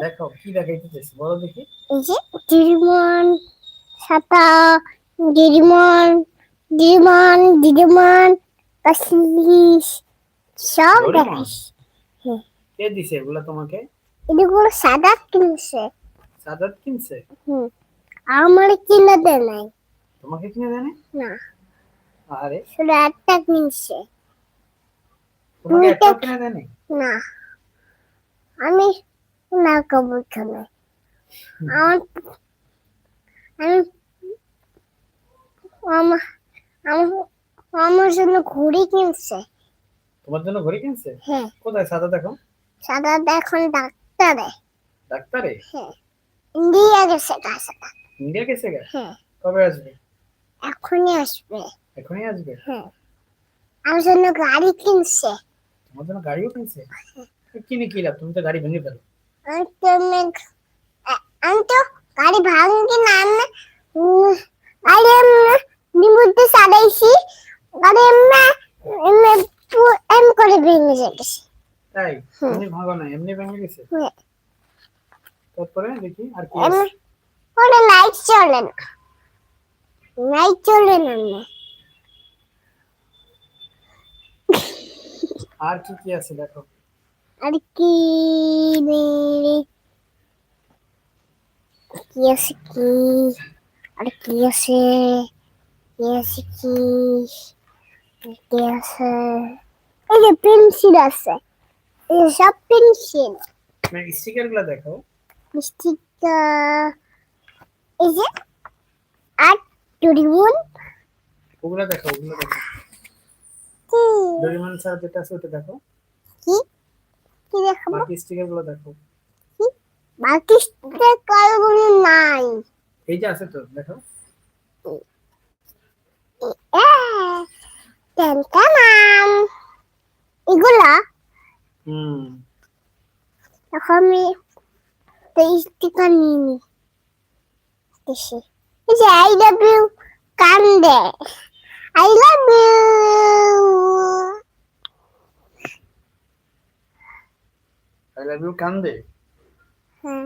দেখো কি দেখাইতে চাইছি বলো দেখি। এই যে দিদিমন দিদিমন দিদিমন কাশিস সব? দেখাস কে দিছে এগুলা তোমাকে? এগুলো সাদা কিনছে। সাদাত কিনছে? হুম। আমার কিনে দেয় নাই। তোমাকে কিনে দেয়নি না। আরে। শুধু একটা কিনছে। দুইটা- কিনে দেয়নি না। আমি না কবুল খানে আমার আমি আমার আমার- আমার জন্য ঘুড়ি কিনছে। তোমার জন্য ঘড়ি কিনছে? হ্যাঁ। কোথায়? সাদা দেখো। সাদা এখন ডাক্তারে। ডাক্তারে? হ্যাঁ। ইন্ডিয়া গেছে কাছে ইন্ডিয়া গেছে গা? হ্যাঁ। কবে আসবে? এখনই আসবে। এখনই আসবে? হ্যাঁ। আমার জন্য গাড়ি কিনছে। তোমার জন্য গাড়িও কিনছে? কিনে কি লাভ তুমি তো গাড়ি ভেঙে ফেলো। আমি তো মে- আ- আমি তো গাড়ি ভাঙি না গাড়ি এমনি এম করে ভেঙে যেতেছে তাই? এমনি ভাঙো না এমনি ভেঙে গেছে। তারপরে দেখি আর কি লাইট চলে না। লাইট চলে না। আর কি কি আছে দেখো। আর কি নেই কি আছে কি আর কি আছে কি আছে কি কি আছে এই যে পেন্সিল আছে এই যে সব পেন্সিল স্টিকারগুলা দেখো মিষ্টিটা এই যে আর ডরিমন ওগুলা দেখো ওগুলা দেখো কি ডোরিমন ছাড়া যেটা আছে ওটা দেখো কি কি দেখাবো? বাকি স্টিকারগুলো দেখো বাকি কালগুলো নাই। এই যে আছে তো দেখো। টেনটানাম এগুলা? হুম। এখন আমি তেইশ টিকা নিয়ে নি দেশে এই যে আই লাভ ইউ কান্দে I love you I love you কান্দে হ্যাঁ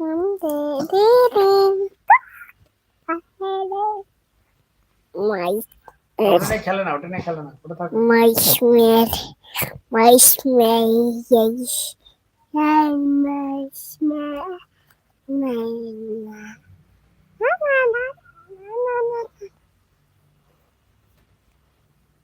কান্দে দে দে মাই ওটা নিয়ে খেলে না ওটা নিয়ে খেলে না ওটা থাকো My smell, my smell, yes. My, my smell, my, my.